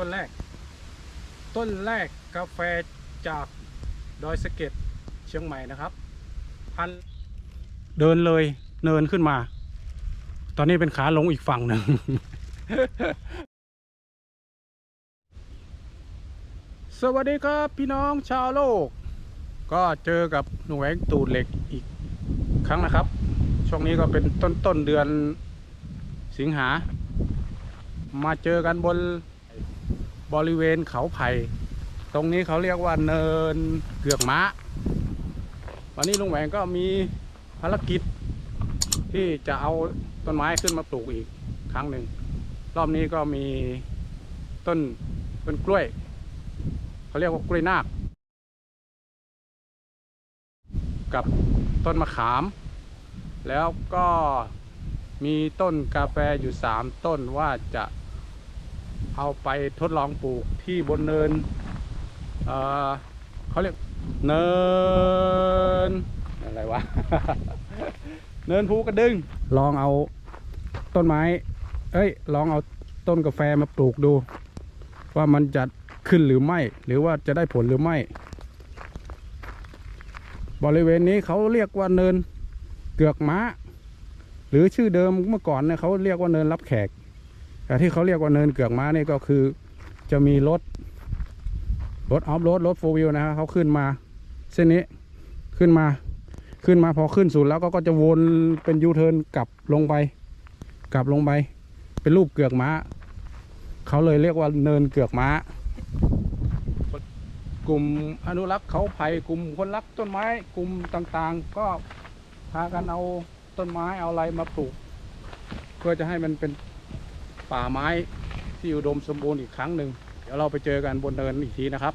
ต้นแรก ต้นแรกกาแฟจากดอยสะเก็ดเชียงใหม่นะครับพันเดินเลยเนินขึ้นมา ตอนนี้เป็นขาลงอีกฝั่งหนึ่งสวัสดีครับพี่น้องชาวโลก ก็เจอกับหนูแหวงตูดเหล็กอีกครั้งนะครับ ช่วงนี้ก็เป็นต้นต้นเดือนสิงหา มาเจอกันบน บริเวณเขาไผ่ตรงนี้เขาเรียกว่าเนินเกือกม้า วันนี้ลุงแหวงก็มีภารกิจที่จะเอาต้นไม้ขึ้นมาปลูกอีกครั้งหนึ่ง รอบนี้ก็มีต้นต้นกล้วย เขาเรียกว่ากล้วยนาคกับต้นมะขาม แล้วก็มีต้นกาแฟอยู่สามต้นว่าจะ เอาไปทดลองปลูกที่บนเนินเเขาเรียกเนินอะไรวะ เนินภูกระดึง ลองเอาต้นไม้ เอ้ย ลองเอาต้นกาแฟมาปลูกดู ว่ามันจะขึ้นหรือไม่ หรือว่าจะได้ผลหรือไม่ บริเวณนี้เขาเรียกว่าเนินเกือกม้า หรือชื่อเดิมเมื่อก่อนเนี่ยเขาเรียกว่าเนินรับแขก แต่ที่เขาเรียกว่าเนินเกือกม้านี่ก็คือจะมีรถ รถออฟโรดรถโฟวิลนะฮะเขาขึ้นมา เส้นนี้ขึ้นมาขึ้นมาพอขึ้นสุดแล้วก็ก็จะวนเป็นยูเทิร์นกลับลงไป กลับลงไป เป็นรูปเกือกม้า เขาเลยเรียกว่าเนินเกือกม้า กลุ่มอนุรักษ์เขาไผ่กลุ่มคนรักต้นไม้กลุ่มต่างๆ ก็พากันเอาต้นไม้เอาอะไรมาปลูก เพื่อจะให้มันเป็น ป่าไม้ที่อุดมสมบูรณ์อีกครั้งหนึ่งเดี๋ยวเราไปเจอกันบนเนินอีกทีนะครับ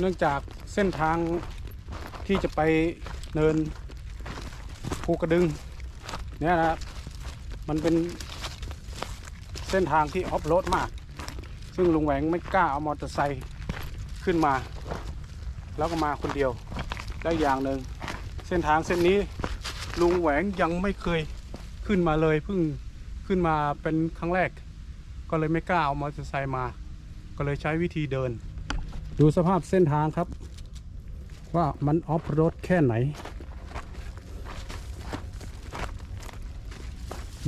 เนื่องจากเส้นทาง ที่จะไปเนินภูกระดึงเนี่ยนะครับมันเป็นเส้นทางที่ออฟโรดมาก ซึ่งลุงแหวงไม่กล้าเอามอเตอร์ไซค์ขึ้นมา แล้วก็มาคนเดียวและอีกอย่างหนึ่งเส้นทางเส้นนี้ลุงแหวงยังไม่เคยขึ้นมาเลยเพิ่งขึ้นมาเป็นครั้งแรก ก็เลยไม่กล้าเอามอเตอร์ไซค์มา ก็เลยใช้วิธีเดิน ดูสภาพเส้นทางครับ ว่ามันออฟโรดแค่ไหน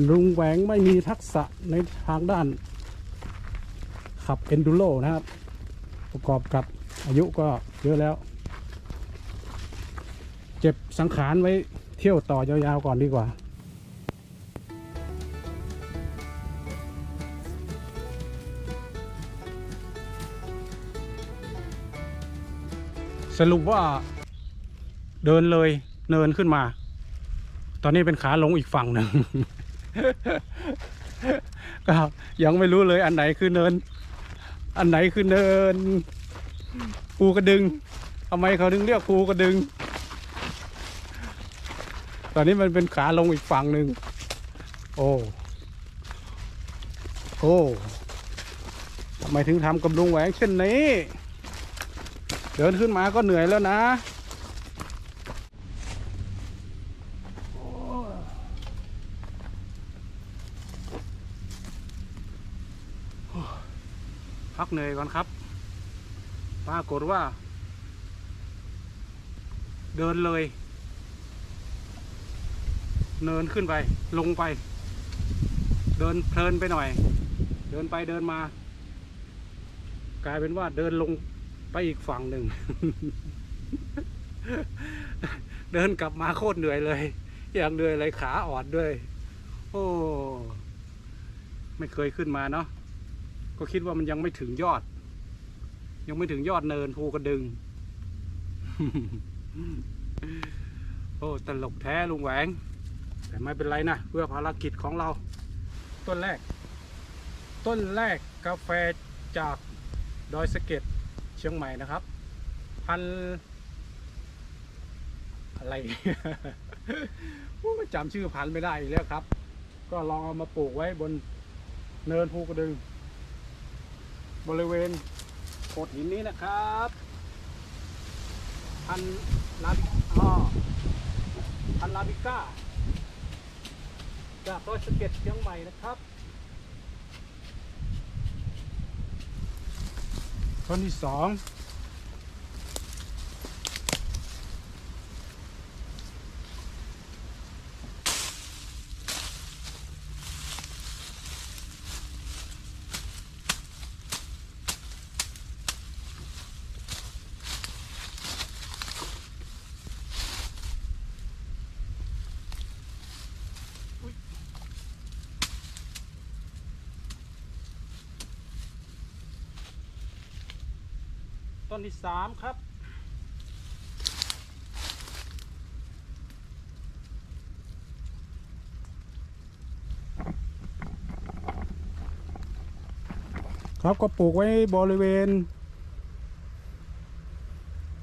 ลุงแหวงไม่มีทักษะในทางด้าน ขับเอนดูโรนะครับ ประกอบกับอายุก็เยอะแล้ว เจ็บสังขารไว้เที่ยวต่อยาวๆก่อนดีกว่า สรุปว่าเดินเลยเนินขึ้นมา ตอนนี้เป็นขาลงอีกฝั่งหนึ่ง ก็ยังไม่รู้เลยอันไหนคือเนิน อันไหนคือเนินภูกระดึงทำไมเขาถึงเรียกภูกระดึง ตอนนี้มันเป็นขาลงอีกฝั่งหนึ่ง โอ้ โอ้ทำไมถึงทำกับลุงแหวงเช่นนี้ เดินขึ้นมาก็เหนื่อยแล้วนะพักเหนื่อยก่อนครับ ปรากฏว่า เดินเลย เนินขึ้นไป ลงไป เดินเพลินไปหน่อย เดินไปเดินมา กลายเป็นว่าเดินลง ไปอีกฝั่งหนึ่ง เดินกลับมาโคตรเหนื่อยเลย อย่างเหนื่อยเลยขาอ่อนด้วย โอ้ไม่เคยขึ้นมาเนาะก็คิดว่ามันยังไม่ถึงยอด ยังไม่ถึงยอดเนินภูกระดึง โอ้ตลกแท้ลุงแหวง แต่ไม่เป็นไรนะ เพื่อภารกิจของเรา ต้นแรก ต้นแรกกาแฟจากดอยสะเก็ด เชียงใหม่นะครับ พัน อะไร จำชื่อพันไม่ได้อีกแล้วครับ ก็ลองเอามาปลูกไว้บนเนินภูกระดึง บริเวณโขดหินนี้นะครับ พันลาบิอ้อพันลาบิก้าจากร้อยสเก็ดเชียงใหม่นะครับ ต้นที่สอง ต้นที่สามครับ ครับก็ปลูกไว้บริเวณ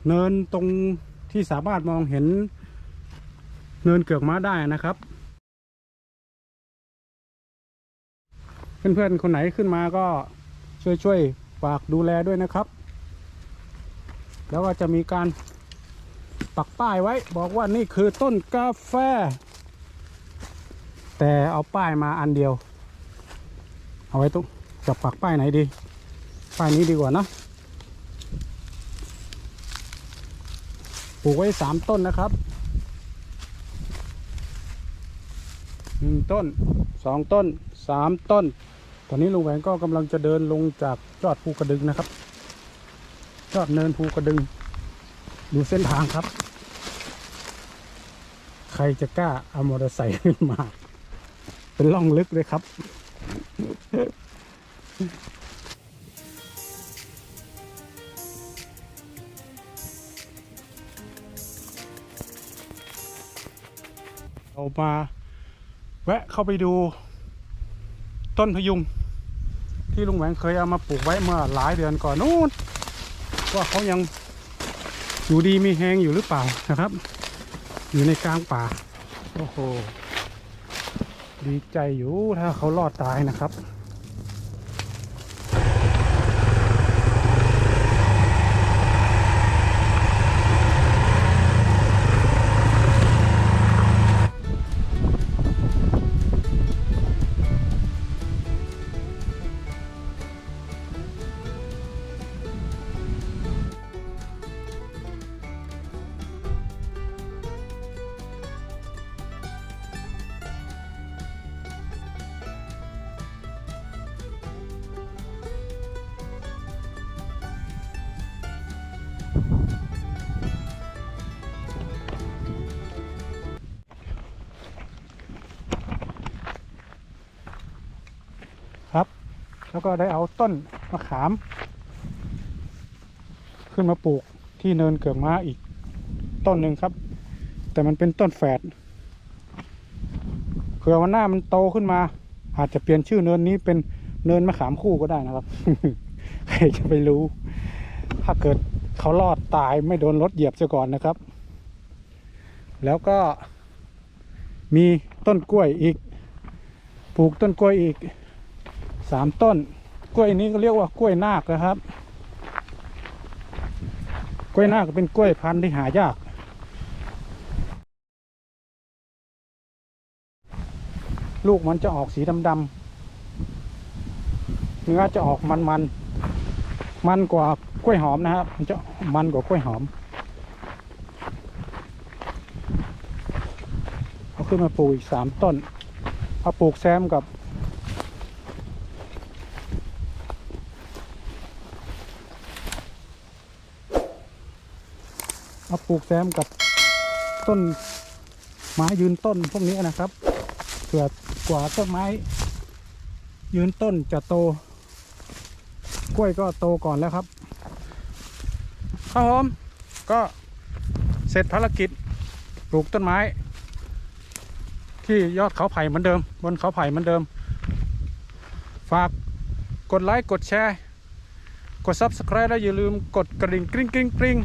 เนินตรงที่สามารถมองเห็น เนินเกือกม้าได้นะครับ เพื่อนๆคนไหนขึ้นมาก็ช่วยๆฝากดูแลด้วยนะครับ แล้วก็จะมีการปักป้ายไว้ บอกว่านี่คือต้นกาแฟ แต่เอาป้ายมาอันเดียว เอาไว้ตรงจะปักป้ายไหนดี ป้ายนี้ดีกว่านะปลูกไว้สามต้นนะครับหนึ่งต้นสองต้นสามต้น ตอนนี้ลุงแหวงก็กำลังจะเดินลงจากยอดภูกระดึงนะครับ ยอดเนินภูกระดึง ดูเส้นทางครับ ใครจะกล้าเอามอเตอร์ไซค์ขึ้นมา เป็นล่องลึกเลยครับเรามาแวะเข้าไปดูต้นพยุง ที่ลุงแหวงเคยเอามาปลูกไว้เมื่อหลายเดือนก่อนนู้น ว่าเขายังอยู่ดีมีแหงอยู่หรือเปล่านะครับ อยู่ในกลางป่า โอ้โห ดีใจอยู่ถ้าเขารอดตายนะครับ แล้วก็ได้เอาต้นมะขาม ขึ้นมาปลูกที่เนินเกือกม้าอีกต้นหนึ่งครับ แต่มันเป็นต้นแฝดเผื่อวันหน้ามันโตขึ้นมา อาจจะเปลี่ยนชื่อเนินนี้เป็นเนินมะขามคู่ก็ได้นะครับใครจะไปรู้ ถ้าเกิดเขารอดตายไม่โดนรถเหยียบซะก่อนนะครับ แล้วก็มีต้นกล้วยอีก ปลูกต้นกล้วยอีก สามต้น กล้วยนี้ก็เรียกว่ากล้วยนาคนะครับ กล้วยนาคเป็นกล้วยพันธุ์ที่หายาก ลูกมันจะออกสีดำๆเนื้อจะออกมันๆ มันกว่ากล้วยหอมนะครับ มันจะมันกว่ากล้วยหอมเอาขึ้นมาปลูกอีกสามต้นเอาปลูกแซมกับ เอา ปลูกแซมกับต้นไม้ยืนต้นพวกนี้นะครับเผื่อกว่าต้นไม้ ยืนต้นจะโต กล้วยก็โตก่อนแล้วครับครับผมก็เสร็จภารกิจปลูกต้นไม้ ที่ยอดเขาไผ่เหมือนเดิม บนเขาไผ่เหมือนเดิม ฝากกดไลค์กดแชร์ กด Subscribe แล้วอย่าลืมกดกระดิ่งกริ๊งกริ๊งกริ๊ง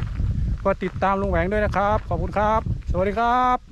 ก็ติดตามลุงแหวงด้วยนะครับ ขอบคุณครับสสวัสดีครับ